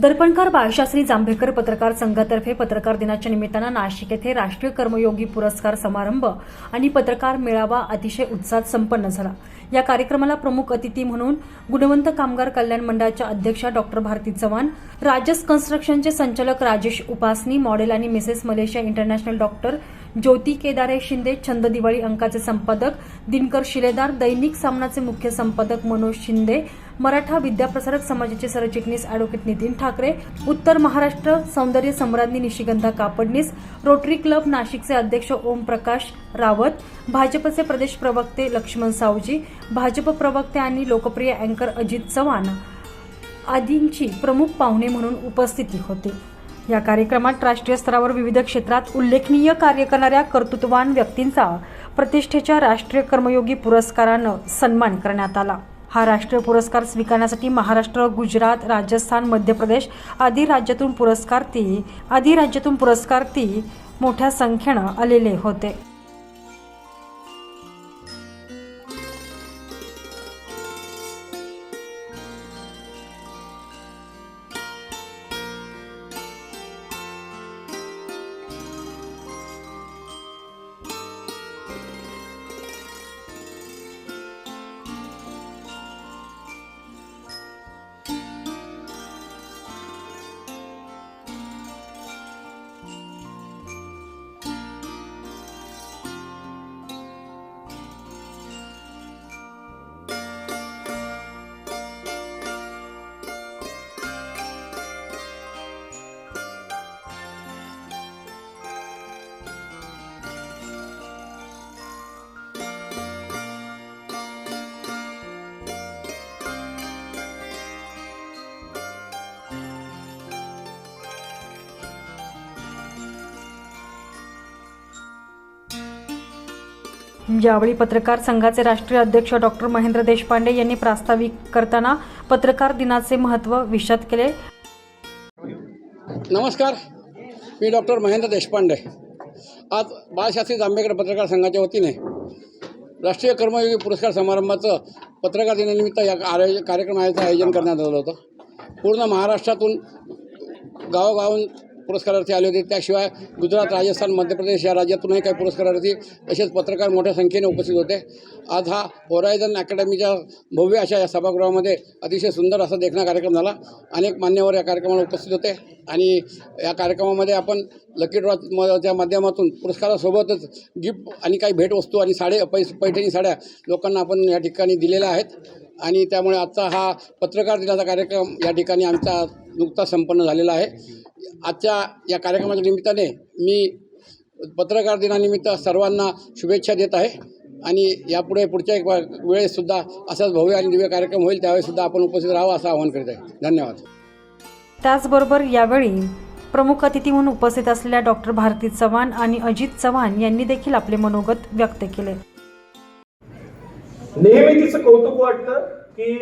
दर्पणकार बाळशास्त्री जांभेकर पत्रकार संघातर्फे पत्रकार दिनाच्या निमित्तानं नाशिक येथे राष्ट्रीय कर्मयोगी पुरस्कार समारंभ आणि पत्रकार मेळावा अतिशय उत्साहात संपन्न झाला. या कार्यक्रमाला प्रमुख अतिथी म्हणून गुणवंत कामगार कल्याण मंडळाच्या अध्यक्षा डॉक्टर भारती चव्हाण राजस कन्स्ट्रक्शनचे संचालक राजेश उपासनी मॉडेल आणि Mrs Malaysia international doctor Jyoti Kedare Shinde Chhand Diwali अंकाचे संपादक दिनकर शिलेदार दैनिक सामनाचे मुख्य संपादक मनोज शिंदे मराठा विद्याप्रसारक समाजाचे सरचिटणीस अॅडव्होकेट नितीन ठाकरे उत्तर महाराष्ट्र सौंदर्य सम्राज्ञी निशिगंधा कापडणीस रोटरी क्लब नाशिकचे अध्यक्ष ओम प्रकाश रावत भाजपचे प्रदेश प्रवक्ते लक्ष्मण सावजी भाजप प्रवक्ते आणि लोकप्रिय अँकर अजित चव्हाण आदींची प्रमुख पाहुणे म्हणून उपस्थिती होती. या कार्यक्रमात राष्ट्रीय स्तरावर विविध क्षेत्रात उल्लेखनीय कार्य करणाऱ्या कर्तृत्ववान व्यक्तींचा प्रतिष्ठेच्या राष्ट्रीय कर्मयोगी पुरस्कारानं सन्मान करण्यात आला. हा राष्ट्रीय पुरस्कार स्वीकारण्यासाठी महाराष्ट्र गुजरात राजस्थान मध्य प्रदेश आदी राज्यातून पुरस्कारती आदी राज्यातून पुरस्कारती मोठ्या संख्येनं आलेले होते. यावेळी पत्रकार संघाचे राष्ट्रीय अध्यक्ष डॉक्टर महेंद्र देशपांडे यांनी प्रास्ताविक करताना पत्रकार दिनाचे महत्त्व विशद केले. नमस्कार मी डॉक्टर महेंद्र देशपांडे. आज बाळशास्त्री जांभेकर पत्रकार संघाच्या वतीने राष्ट्रीय कर्मयोगी पुरस्कार समारंभाचं पत्रकार दिनानिमित्त या आयोज कार्यक्रमाचं आयोजन करण्यात आलं होतं. पूर्ण महाराष्ट्रातून गावोगावून पुरस्कारार्थी आले होते. त्याशिवाय गुजरात राजस्थान मध्य प्रदेश या राज्यातूनही काही पुरस्कारार्थी तसेच पत्रकार मोठ्या संख्येने उपस्थित होते. आज हा होरायझन अकॅडमीच्या भव्य अशा या सभागृहामध्ये अतिशय सुंदर असा देखणा कार्यक्रम झाला. अनेक मान्यवर या कार्यक्रमाला उपस्थित होते. आणि या कार्यक्रमामध्ये आपण लकी ड्रॉच्या माध्यमातून पुरस्कारासोबतच गिफ्ट आणि काही भेटवस्तू आणि साडे पैस पैठणी साड्या लोकांना आपण या ठिकाणी दिलेल्या आहेत. आणि त्यामुळे आजचा हा पत्रकार दिनाचा कार्यक्रम या ठिकाणी आमचा नुकताच संपन्न झालेला आहे. आजच्या या कार्यक्रमाच्या निमित्ताने मी पत्रकार दिनानिमित्त सर्वांना शुभेच्छा देत आहे. आणि यापुढे पुढच्या एक वेळेससुद्धा असाच भव्य आणि दिव्य कार्यक्रम होईल त्यावेळेसुद्धा आपण उपस्थित राहावं असं आवाहन करीत आहे. धन्यवाद. त्याचबरोबर यावेळी प्रमुख अतिथी म्हणून उपस्थित असलेल्या डॉक्टर भारती चव्हाण आणि अजित चव्हाण यांनी देखील आपले मनोगत व्यक्त केले. नेहमी तिचं कौतुक वाटतं की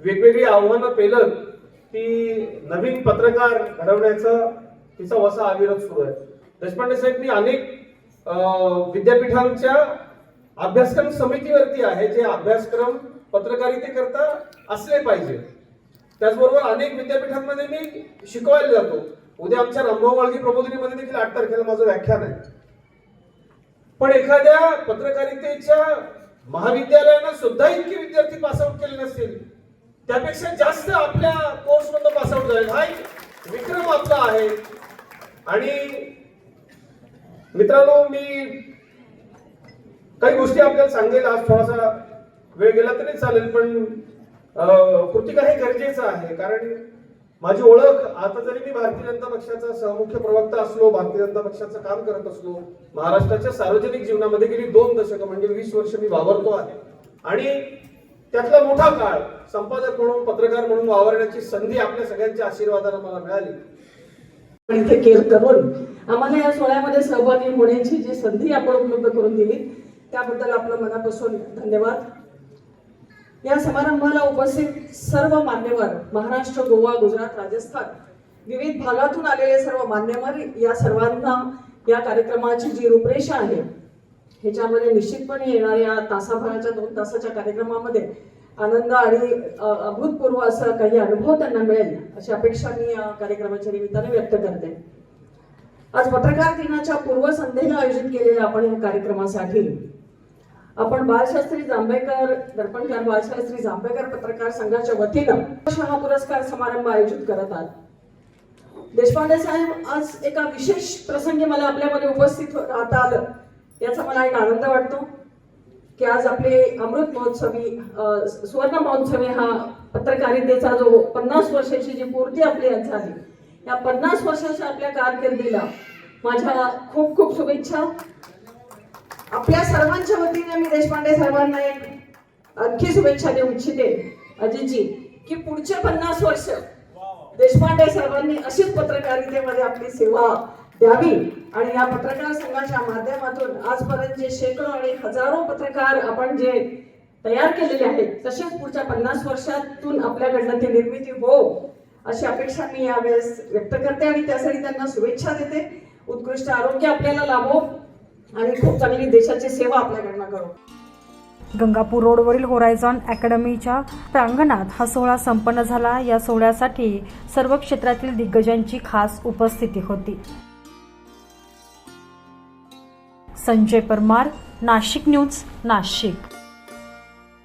वेगवेगळी आव्हानं पेलत ती नवीन पत्रकार घडवण्याचा तिचा वसा अविरत सुरू आहे. देशपांडे साहेबनी अनेक विद्यापीठांच्या अभ्यासक्रम समितीवरती आहे जे अभ्यासक्रम पत्रकारितेकरता असले पाहिजे. त्याचबरोबर अनेक विद्यापीठांमध्ये मी शिकवायला जातो. उद्या आमच्या रामभाऊ वाळगी प्रबोधिनीमध्ये देखील आठ तारखेला माझं व्याख्यान आहे. पण एखाद्या पत्रकारितेच्या महाविद्यालयानं सुद्धा इतके विद्यार्थी पासआउट केले नसतील. त्यापेक्षा जास्त आपल्या कोर्स मधून पासआउट झाले हा एक विक्रम आपला आहे. आणि मित्रांनो मी काही गोष्टी आपल्याला सांगेल. आज थोडासा वेळ गेला तरी चालेल पण कृतिका हे गरजेचं आहे. कारण माझी ओळख आता जरी मी भारतीय जनता पक्षाचा सहमुख्य प्रवक्ता असलो भारतीय जनता पक्षाचं काम करत असलो महाराष्ट्राच्या सार्वजनिक जीवनामध्ये गेली दोन दशकं म्हणजे वीस वर्ष मी वावरतो आहे. आणि त्यातला मोठा काळ संपादक म्हणून पत्रकार म्हणून वावरण्याची संधी आपल्या सगळ्यांच्या आशीर्वादाने मला मिळाली. पण इथे केअर करून आम्हाला या सोहळ्यामध्ये सहभागी होण्याची जी संधी आपण उपलब्ध करून दिली त्याबद्दल आपलं मनापासून धन्यवाद. या समारंभाला उपस्थित सर्व मान्यवर महाराष्ट्र गोवा गुजरात राजस्थान विविध भागातून आलेले सर्व मान्यवर या सर्वांना या कार्यक्रमाची जी रूपरेषा आहे ह्याच्यामध्ये निश्चितपणे येणाऱ्या तासाभराच्या दोन तासाच्या कार्यक्रमामध्ये आनंद आणि अभूतपूर्व असं काही अनुभव त्यांना मिळेल अशी अपेक्षा मी या कार्यक्रमाच्या निमित्ताने व्यक्त करते. आज पत्रकार दिनाच्या पूर्वसंध्येला आयोजित केलेल्या आपण या कार्यक्रमासाठी आपण बाळशास्त्री जांभेकर दर्पणकार बाळशास्त्री जांभेकर पत्रकार संघाच्या वतीनं हा पुरस्कार समारंभ आयोजित करत आहात. देशपांडे साहेब आज एका विशेष प्रसंगी मला आपल्यामध्ये उपस्थित राहता आलं याचा मला एक आनंद वाटतो की आज आपले अमृत महोत्सवी सुवर्ण महोत्सवी हा पत्रकारितेचा जो पन्नास वर्षाची जी पूर्ती आपली आज झाली या पन्नास वर्षाच्या आपल्या कारकिर्दीला माझ्या खूप खूप शुभेच्छा. आपल्या सर्वांच्या वतीने मी देशपांडे साहेबांना एक आणखी शुभेच्छा देऊ इच्छिते अजितजी की पुढचे पन्नास वर्ष देशपांडे साहेबांनी अशीच पत्रकारितेमध्ये आपली सेवा द्यावी. आणि या पत्रकार संघाच्या माध्यमातून आजपर्यंत जे शेकडो आणि हजारो पत्रकार आपण जे तयार केलेले आहेत तसेच पुढच्या पन्नास वर्षातून आपल्याकडनं ती निर्मिती हो अशी अपेक्षा मी यावेळेस व्यक्त करते आणि त्यासाठी त्यांना शुभेच्छा देते. उत्कृष्ट आरोग्य आपल्याला लाभो. आणि खूप चांगली देशाची सेवा आपल्याकडनं करू. गंगापूर रोडवरील होरायझॉन अकॅडमीच्या प्रांगणात हा सोहळा संपन्न झाला. या सोहळ्यासाठी सर्व क्षेत्रातील दिग्गजांची खास उपस्थिती होती. संजय परमार नाशिक न्यूज नाशिक.